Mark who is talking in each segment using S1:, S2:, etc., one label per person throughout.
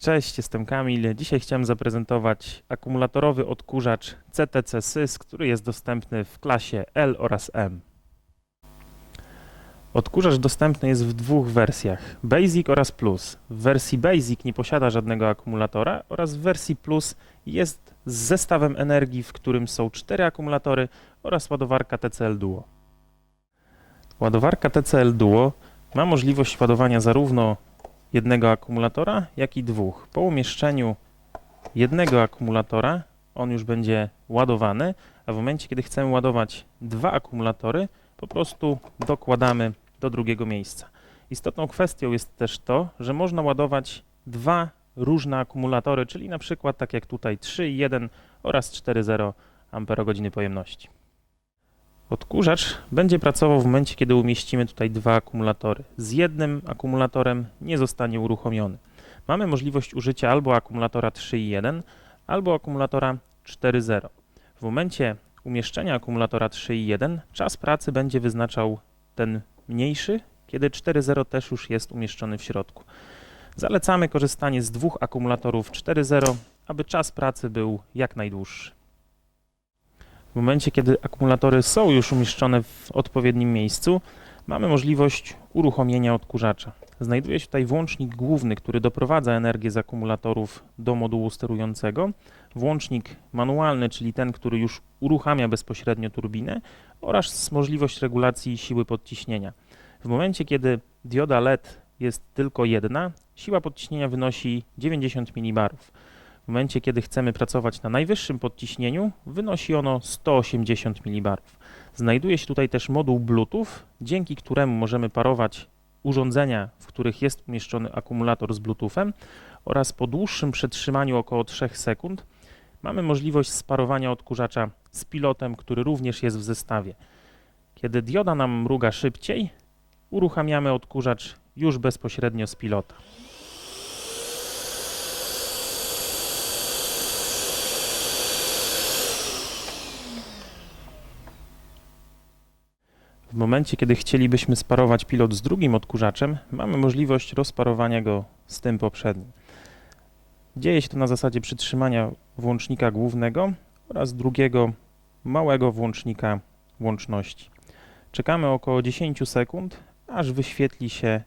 S1: Cześć, jestem Kamil. Dzisiaj chciałem zaprezentować akumulatorowy odkurzacz CTC SYS, który jest dostępny w klasie L oraz M. Odkurzacz dostępny jest w dwóch wersjach: Basic oraz Plus. W wersji Basic nie posiada żadnego akumulatora oraz w wersji Plus jest z zestawem energii, w którym są cztery akumulatory oraz ładowarka TCL Duo. Ładowarka TCL Duo ma możliwość ładowania zarówno jednego akumulatora, jak i dwóch. Po umieszczeniu jednego akumulatora on już będzie ładowany, a w momencie, kiedy chcemy ładować dwa akumulatory, po prostu dokładamy do drugiego miejsca. Istotną kwestią jest też to, że można ładować dwa różne akumulatory, czyli na przykład tak jak tutaj 3,1 oraz 4,0 Ah pojemności. Odkurzacz będzie pracował w momencie, kiedy umieścimy tutaj dwa akumulatory. Z jednym akumulatorem nie zostanie uruchomiony. Mamy możliwość użycia albo akumulatora 3.1, albo akumulatora 4.0. W momencie umieszczenia akumulatora 3.1 czas pracy będzie wyznaczał ten mniejszy, kiedy 4.0 też już jest umieszczony w środku. Zalecamy korzystanie z dwóch akumulatorów 4.0, aby czas pracy był jak najdłuższy. W momencie, kiedy akumulatory są już umieszczone w odpowiednim miejscu, mamy możliwość uruchomienia odkurzacza. Znajduje się tutaj włącznik główny, który doprowadza energię z akumulatorów do modułu sterującego, włącznik manualny, czyli ten, który już uruchamia bezpośrednio turbinę oraz możliwość regulacji siły podciśnienia. W momencie, kiedy dioda LED jest tylko jedna, siła podciśnienia wynosi 90 mBar. W momencie, kiedy chcemy pracować na najwyższym podciśnieniu, wynosi ono 180 mBar. Znajduje się tutaj też moduł Bluetooth, dzięki któremu możemy parować urządzenia, w których jest umieszczony akumulator z Bluetoothem oraz po dłuższym przetrzymaniu około 3 sekund mamy możliwość sparowania odkurzacza z pilotem, który również jest w zestawie. Kiedy dioda nam mruga szybciej, uruchamiamy odkurzacz już bezpośrednio z pilota. Momencie, kiedy chcielibyśmy sparować pilot z drugim odkurzaczem, mamy możliwość rozparowania go z tym poprzednim. Dzieje się to na zasadzie przytrzymania włącznika głównego oraz drugiego małego włącznika łączności. Czekamy około 10 sekund, aż wyświetli się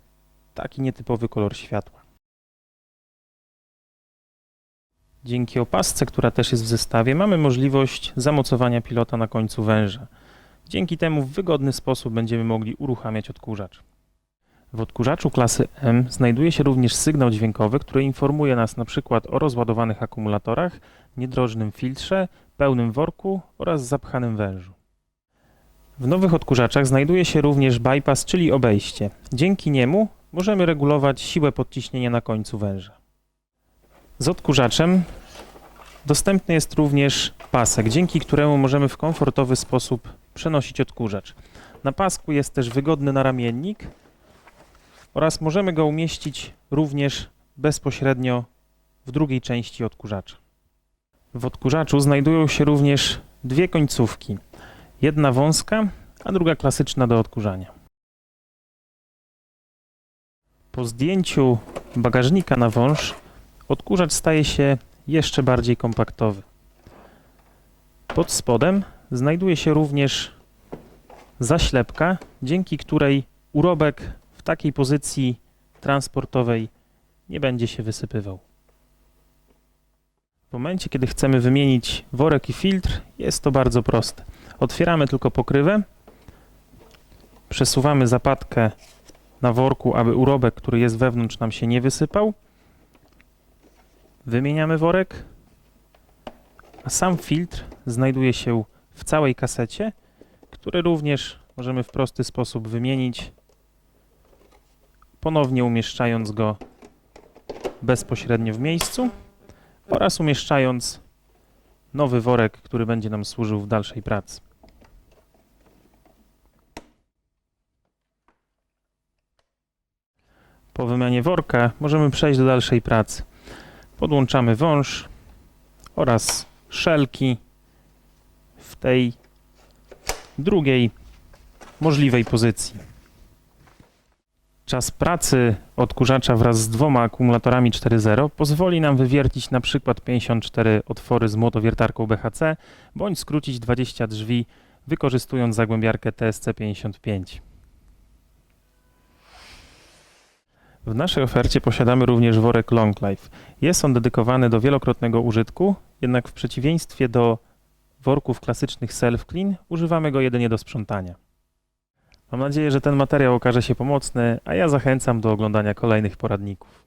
S1: taki nietypowy kolor światła. Dzięki opasce, która też jest w zestawie, mamy możliwość zamocowania pilota na końcu węża. Dzięki temu w wygodny sposób będziemy mogli uruchamiać odkurzacz. W odkurzaczu klasy M znajduje się również sygnał dźwiękowy, który informuje nas np. o rozładowanych akumulatorach, niedrożnym filtrze, pełnym worku oraz zapchanym wężu. W nowych odkurzaczach znajduje się również bypass, czyli obejście. Dzięki niemu możemy regulować siłę podciśnienia na końcu węża. Z odkurzaczem dostępny jest również pasek, dzięki któremu możemy w komfortowy sposób przenosić odkurzacz. Na pasku jest też wygodny naramiennik oraz możemy go umieścić również bezpośrednio w drugiej części odkurzacza. W odkurzaczu znajdują się również dwie końcówki. Jedna wąska, a druga klasyczna do odkurzania. Po zdjęciu bagażnika na wąż odkurzacz staje się jeszcze bardziej kompaktowy. Pod spodem znajduje się również zaślepka, dzięki której urobek w takiej pozycji transportowej nie będzie się wysypywał. W momencie, kiedy chcemy wymienić worek i filtr, jest to bardzo proste. Otwieramy tylko pokrywę, przesuwamy zapadkę na worku, aby urobek, który jest wewnątrz, nam się nie wysypał. Wymieniamy worek, sam filtr znajduje się w całej kasecie, który również możemy w prosty sposób wymienić, ponownie umieszczając go bezpośrednio w miejscu oraz umieszczając nowy worek, który będzie nam służył w dalszej pracy. Po wymianie worka możemy przejść do dalszej pracy. Podłączamy wąż oraz szelki w tej drugiej możliwej pozycji. Czas pracy odkurzacza wraz z dwoma akumulatorami 4.0 pozwoli nam wywiercić na przykład 54 otwory z młotowiertarką BHC bądź skrócić 20 drzwi wykorzystując zagłębiarkę TSC55. W naszej ofercie posiadamy również worek Long Life. Jest on dedykowany do wielokrotnego użytku, jednak w przeciwieństwie do worków klasycznych Self Clean używamy go jedynie do sprzątania. Mam nadzieję, że ten materiał okaże się pomocny, a ja zachęcam do oglądania kolejnych poradników.